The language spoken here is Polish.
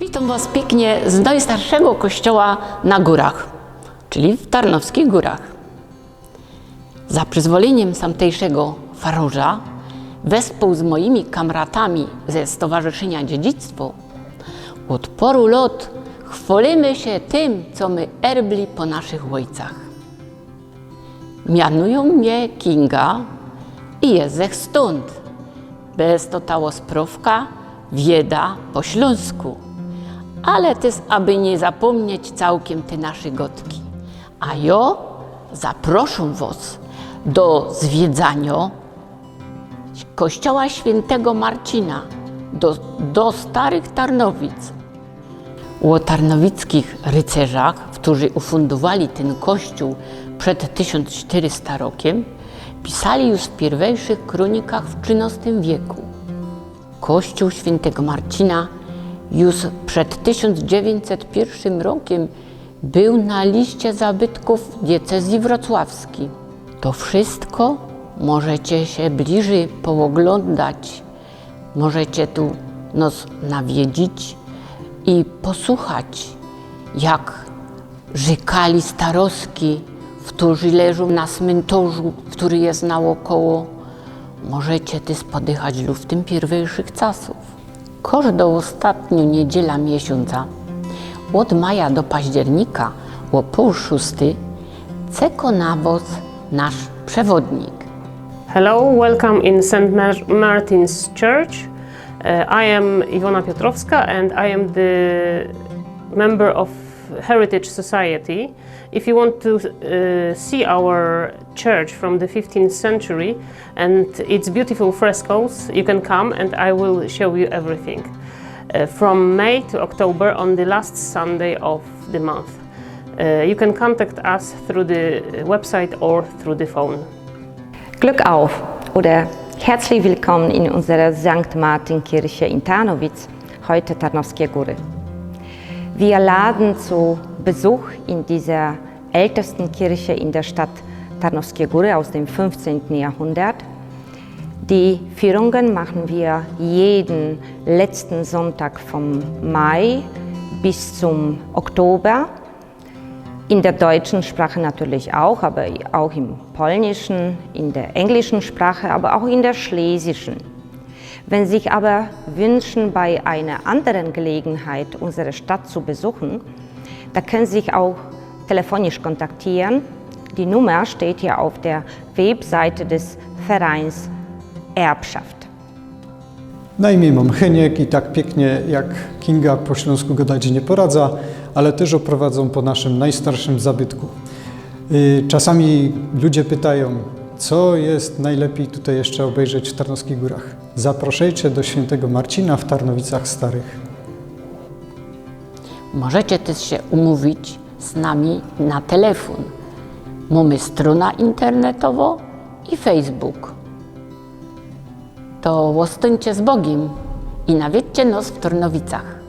Witam Was pięknie z najstarszego kościoła na górach, czyli w Tarnowskich Górach. Za przyzwoleniem tamtejszego faroża, wespół z moimi kamratami ze Stowarzyszenia Dziedzictwo, od poru lat chwalimy się tym, co my erbli po naszych ojcach. Mianują mnie Kinga i jezech stąd. Bez to ta wieda po śląsku. Ale też, aby nie zapomnieć całkiem te nasze gotki. A ja zaproszę Was do zwiedzania kościoła świętego Marcina do, do Starych Tarnowic. O tarnowickich rycerzach, którzy ufundowali ten kościół przed 1400 rokiem, pisali już w pierwszych kronikach w XIII wieku. Kościół świętego Marcina już przed 1901 rokiem był na liście zabytków diecezji wrocławskiej. To wszystko możecie się bliżej pooglądać, możecie tu nas nawiedzić i posłuchać, jak rzekali starostki, którzy leżą na cmentarzu, który jest naokoło. Możecie ty spodychać luftem pierwszych czasów. Każdą ostatnią niedziela miesiąca, od maja do października, o pół szósty, ceko na was nasz przewodnik. Hello, welcome in St. Mar- Martin's Church. Uh, I am Iwona Piotrowska and I am the member of Heritage Society. If you want to uh, see our church from the 15th century and its beautiful frescoes, you can come and I will show you everything. Uh, from May to October on the last Sunday of the month. Uh, you can contact us through the website or through the phone. Glück auf oder herzlich willkommen in unserer St. Martin-Kirche in Tarnowitz, heute Tarnowskie Góry. Wir laden zu Besuch in dieser ältesten Kirche in der Stadt Tarnowskie Góry aus dem 15. Jahrhundert. Die Führungen machen wir jeden letzten Sonntag vom Mai bis zum Oktober. In der deutschen Sprache natürlich auch, aber auch im polnischen, in der englischen Sprache, aber auch in der schlesischen. Wenn sich aber wünschen, bei einer anderen Gelegenheit unsere Stadt zu besuchen, da können Sie sich auch telefonisch kontaktieren. Die Nummer steht hier auf der Webseite des Vereins Erbschaft. Na imię mam Heniek i tak pięknie jak Kinga po śląsku gadać nie poradza, ale też oprowadzą po naszym najstarszym zabytku. Y, Czasami ludzie pytają, co jest najlepiej tutaj jeszcze obejrzeć w Tarnowskich Górach. Zaproszajcie do świętego Marcina w Tarnowicach Starych. Możecie też się umówić z nami na telefon. Mamy strona internetowa i Facebook. To łostońcie z Bogiem i nawiedźcie nos w Tornowicach.